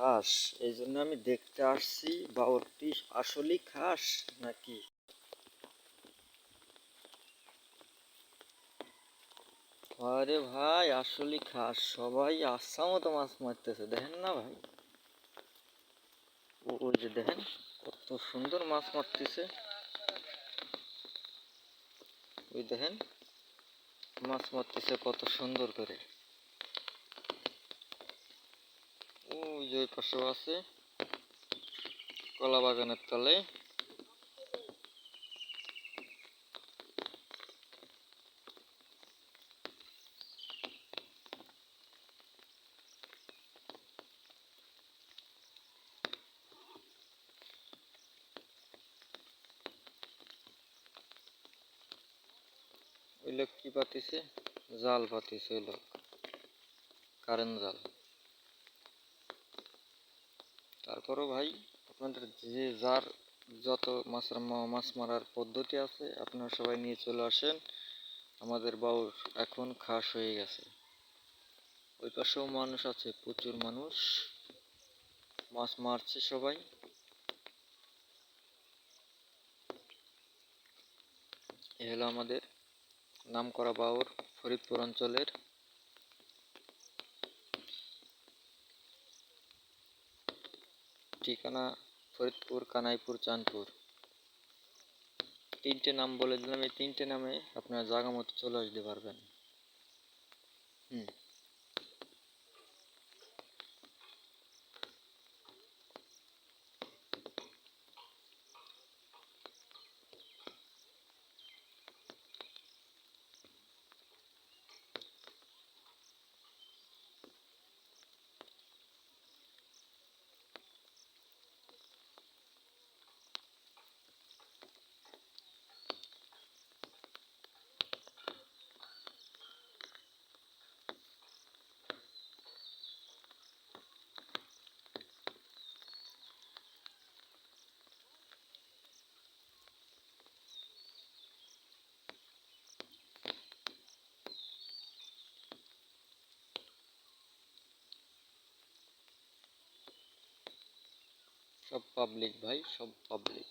খাস এই জন্য আমি দেখতে আসছি বাউরটি আসলেই খাস নাকি? আরে ভাই আসলে খাস সবাই আচ্ছা মতো মাছ মারতেছে, দেখেন না ভাই? ওই যে দেখেন, কত সুন্দর মাছ মারতেছে। ওই দেখেন, মাছ মারতেছে কত সুন্দর করে ওই যে পাশেও আছে। কলা বাগানের তলে। ওই লোক কি পাতিছে? জাল পাতিছে ওই লোক। কারেন্ট জাল। তারপরও ভাই, আপনাদের যে যার যত মাছের মাছ মারার পদ্ধতি আছে, আপনারা সবাই নিয়ে চলে আসেন। আমাদের বাউর এখন খাস হয়ে গেছে। ওই পাশেও মানুষ আছে, প্রচুর মানুষ। মাছ মারছে সবাই। এ হলো আমাদের নামকরা বাউর ফরিদপুর অঞ্চলের ঠিকানা ফরিদপুর, কানাইপুর, চাঁদপুর। তিনটে নাম বলে দিলাম, এই তিনটে নামে আপনারা জায়গা মতো চলে আসতে পারবেন। হুম। সব পাবলিক ভাই সব পাবলিক